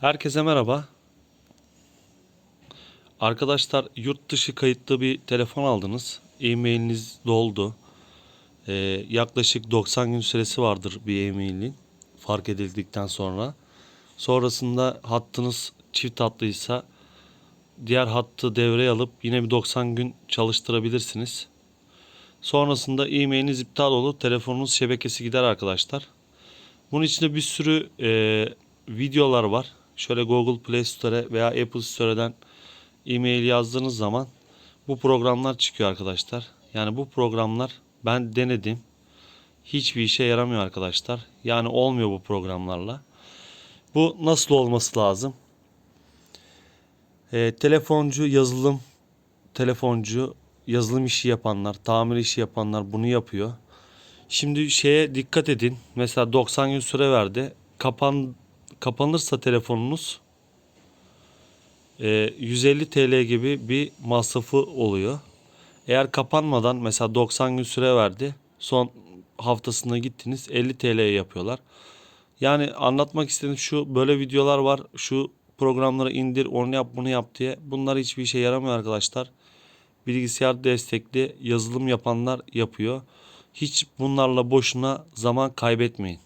Herkese merhaba. Arkadaşlar yurt dışı kayıtlı bir telefon aldınız. E-mailiniz doldu. Ee, yaklaşık 90 gün süresi vardır bir e-mailin fark edildikten sonra. Sonrasında hattınız çift hattıysa diğer hattı devreye alıp yine bir 90 gün çalıştırabilirsiniz. Sonrasında e-mailiniz iptal olur. Telefonunuz şebekesi gider arkadaşlar. Bunun içinde bir sürü e, videolar var. Şöyle Google Play Store veya Apple Store'dan e-mail yazdığınız zaman bu programlar çıkıyor arkadaşlar. Yani bu programlar ben denedim. Hiçbir işe yaramıyor arkadaşlar. Yani olmuyor bu programlarla. Bu nasıl olması lazım? E, telefoncu yazılım telefoncu yazılım işi yapanlar, tamir işi yapanlar bunu yapıyor. Şimdi şeye dikkat edin. Mesela 90 gün süre verdi. Kapan kapanırsa telefonunuz e, 150 TL gibi bir masrafı oluyor. Eğer kapanmadan mesela 90 gün süre verdi. Son haftasına gittiniz 50 TL yapıyorlar. Yani anlatmak istediğim şu böyle videolar var. Şu programları indir, onu yap, bunu yap diye. Bunlar hiçbir işe yaramıyor arkadaşlar. Bilgisayar destekli yazılım yapanlar yapıyor. Hiç bunlarla boşuna zaman kaybetmeyin.